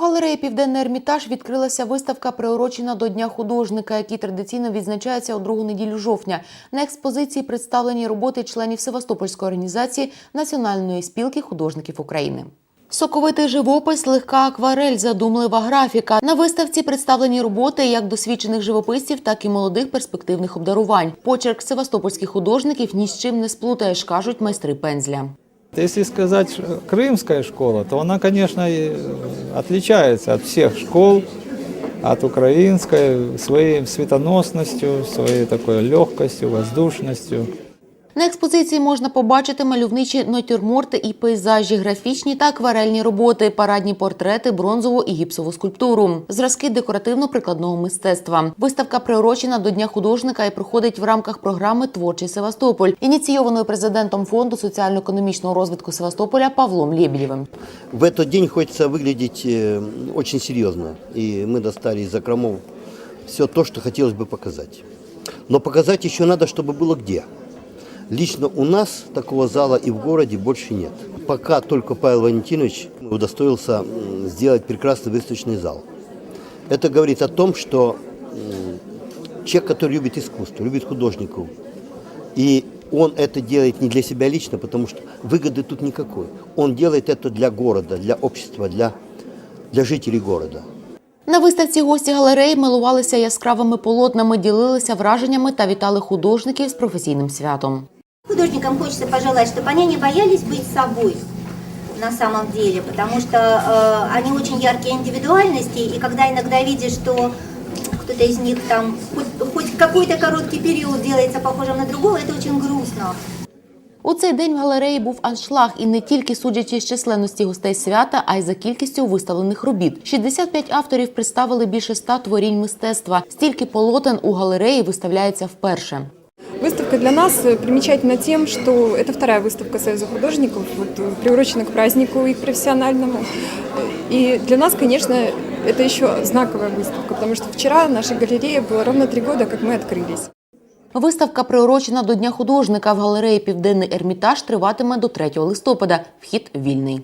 галереї Південний Ермітаж відкрилася виставка, приурочена до Дня художника, який традиційно відзначається у другу неділю жовтня. На експозиції представлені роботи членів Севастопольської організації Національної спілки художників України. Соковитий живопис, легка акварель, задумлива графіка. На виставці представлені роботи як досвідчених живописців, так і молодих перспективних обдарувань. Почерк севастопольських художників ні з чим не сплутаєш, кажуть майстри пензля. Если сказать ш- крымская школа, то она, конечно, и отличается от всех школ, от украинской, своей светоносностью, своей такой легкостью, воздушностью. На експозиції можна побачити мальовничі натюрморти і пейзажі, графічні та акварельні роботи, парадні портрети, бронзову і гіпсову скульптуру, зразки декоративно-прикладного мистецтва. Виставка приурочена до Дня художника і проходить в рамках програми Творчий Севастополь, ініційованої президентом фонду соціально-економічного розвитку Севастополя Павлом Лєбєєвим. В этот день хочется выглядеть э, очень серьезно. И мы достали из закромов все то, что хотелось бы показать. Но показать еще надо, чтобы было где. Лично у нас такого зала и в городе больше нет. Пока только Павел Валентинович удостоился м, сделать прекрасный выставочный зал. Это говорит о том, что м, человек, который любит искусство, любит художников, и он это делает не для себя лично, потому что выгоды тут никакой. Он делает это для города, для общества, для, для жителей города. На виставці гості галереї милувалися яскравими полотнами, ділилися враженнями та вітали художників з професійним святом. Художникам хочется пожелать, чтобы они не боялись быть собой на самом деле, потому что э, они очень яркие индивидуальности, и когда иногда видишь, что кто-то из них там хоть, хоть какой-то короткий период делается похожим на другого, это очень грустно. У цей день в галереї був аншлаг, і не тільки судячи з численності гостей свята, а й за кількістю виставлених робіт. 65 авторів представили більше 100 творінь мистецтва. Стільки полотен у галереї виставляється вперше. Выставка для нас э, примечательна тем, что это вторая выставка Союза художников, вот, э, приурочена к празднику их профессиональному. И для нас, конечно, это еще знаковая выставка, потому что вчера наша галерея было ровно три года, как мы открылись. Виставка приурочена до Дня художника в галереї Південний Ермітаж триватиме до 3 листопада. Вхід вільний.